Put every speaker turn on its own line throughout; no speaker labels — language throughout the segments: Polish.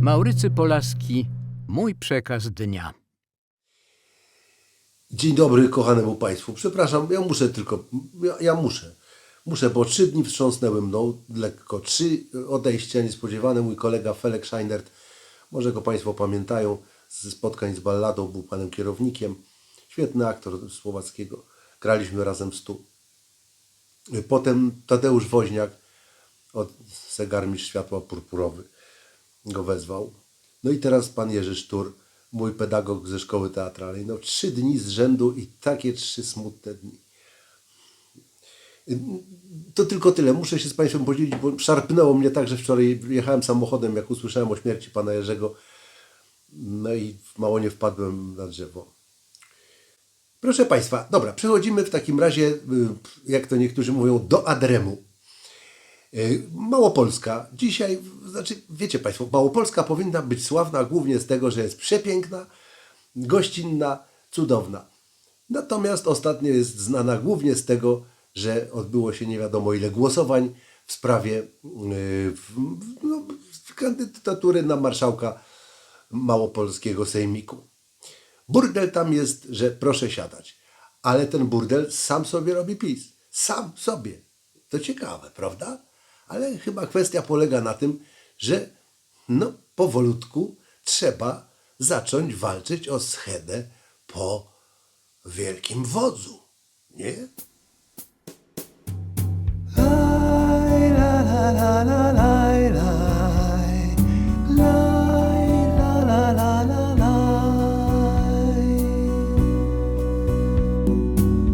Maurycy Polaski, mój przekaz dnia.
Dzień dobry kochanemu Państwu. Przepraszam, ja muszę tylko, ja, ja muszę. Muszę, bo trzy dni wstrząsnęły mną lekko. Trzy odejścia niespodziewane. Mój kolega Felek Scheinert, może go Państwo pamiętają, ze spotkań z balladą, był panem kierownikiem. Świetny aktor słowackiego. Graliśmy razem w stu. Potem Tadeusz Woźniak od Zegarmistrz Światła Purpurowy go wezwał. No i teraz pan Jerzy Sztur, mój pedagog ze szkoły teatralnej. No trzy dni z rzędu i takie trzy smutne dni. To tylko tyle. Muszę się z Państwem podzielić, bo szarpnęło mnie tak, że wczoraj jechałem samochodem, jak usłyszałem o śmierci pana Jerzego. No i mało nie wpadłem na drzewo. Proszę Państwa, dobra, przechodzimy w takim razie, y, jak to niektórzy mówią, do Adremu. Y, Małopolska. Dzisiaj, znaczy, wiecie Państwo, Małopolska powinna być sławna głównie z tego, że jest przepiękna, gościnna, cudowna. Natomiast ostatnio jest znana głównie z tego, że odbyło się nie wiadomo ile głosowań w sprawie w, no, kandydatury na marszałka Małopolskiego Sejmiku. Burdel tam jest, że proszę siadać. Ale ten burdel sam sobie robi PiS. Sam sobie. To ciekawe, prawda? Ale chyba kwestia polega na tym, że no powolutku trzeba zacząć walczyć o schedę po wielkim wodzu. Nie?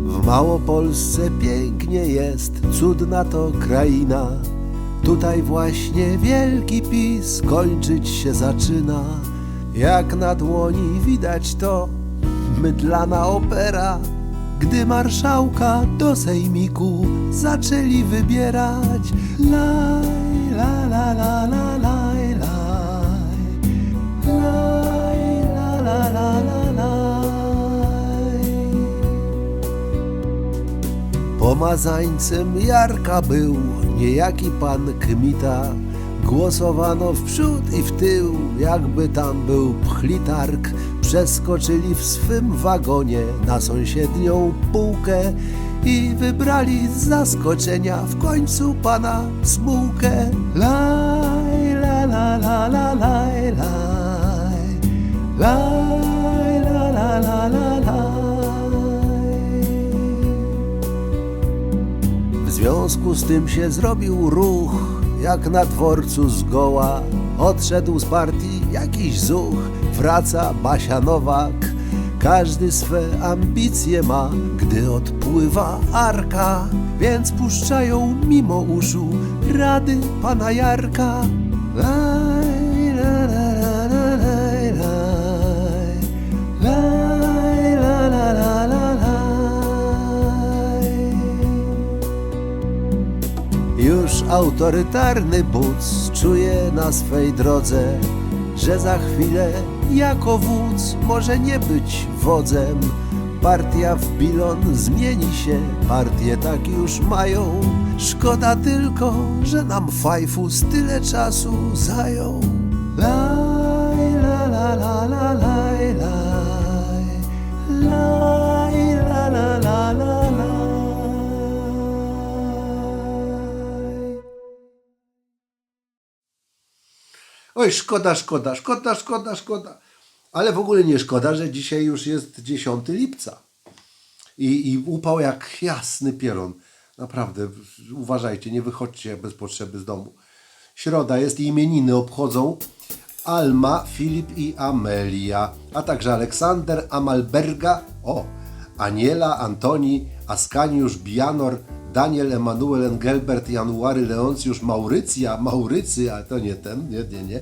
W Małopolsce pięknie jest, cudna to kraina. Tutaj właśnie wielki PiS kończyć się zaczyna. Jak na dłoni widać to mydlana opera, gdy marszałka do sejmiku zaczęli wybierać. La, la, la, la, laj, Pomazańcem Jarka był niejaki pan Kmita. Głosowano w przód i w tył, jakby tam był pchlitark. Przeskoczyli w swym wagonie na sąsiednią półkę i wybrali z zaskoczenia w końcu pana Smułkę. Laj, la, la, la, la, laj. Laj, związku z tym się zrobił ruch, jak na dworcu zgoła. Odszedł z partii jakiś zuch, wraca Basia Nowak. Każdy swe ambicje ma, gdy odpływa arka, więc puszczają mimo uszu rady pana Jarka. Autorytarny but czuje na swej drodze, że za chwilę jako wódz może nie być wodzem. Partia w bilon zmieni się, partie tak już mają. Szkoda tylko, że nam fajfus tyle czasu zajął. Laj, la, la, la, la, laj,
Oj, szkoda, szkoda, szkoda, szkoda, szkoda. Ale w ogóle nie szkoda, że dzisiaj już jest 10 lipca. I, I upał jak jasny pielon. Naprawdę, uważajcie, nie wychodźcie bez potrzeby z domu. Środa jest i imieniny obchodzą Alma, Filip i Amelia, a także Aleksander, Amalberga, o, Aniela, Antoni, Askaniusz, Bianor, Daniel, Emanuel, Engelbert, January, Leoncjusz, Maurycja, Maurycy, a to nie ten, nie, nie, nie.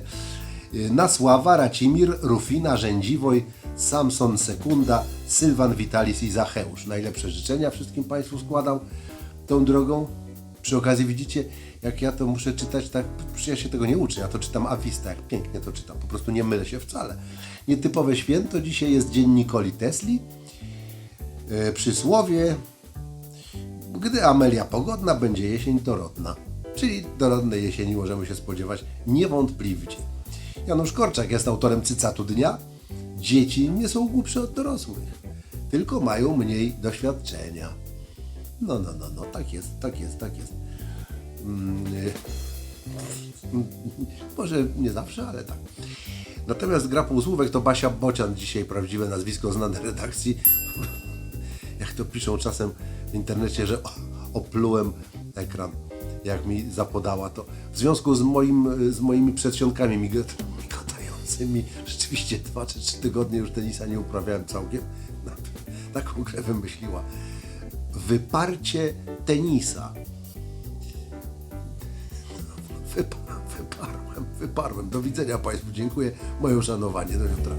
Nasława, Racimir, Rufina, Rzędziwoj, Samson, Sekunda, Sylwan, Witalis i Zacheusz. Najlepsze życzenia wszystkim Państwu składam tą drogą. Przy okazji widzicie, jak ja to muszę czytać tak, ja się tego nie uczę, ja to czytam awista, jak pięknie to czytam, po prostu nie mylę się wcale. Nietypowe święto, dzisiaj jest Dzień Nikoli Tesli. E, przysłowie, gdy Amelia pogodna, będzie jesień dorodna. Czyli dorodnej jesieni możemy się spodziewać niewątpliwie. Janusz Korczak jest autorem cycatu dnia. Dzieci nie są głupsze od dorosłych, tylko mają mniej doświadczenia. No, no, no, no, tak jest, tak jest, tak jest. Mm, może nie zawsze, ale tak. Natomiast gra półsłówek to Basia Bocian, dzisiaj prawdziwe nazwisko znane redakcji. To piszą czasem w internecie, że oplułem ekran, jak mi zapodała to. W związku z, moim, z moimi przedsionkami migot- migotającymi, rzeczywiście dwa czy trzy tygodnie już tenisa nie uprawiałem całkiem. No, taką grę wymyśliła. Wyparcie tenisa. Wypa- wyparłem, wyparłem. Do widzenia Państwu. Dziękuję. Moje uszanowanie. Do jutra.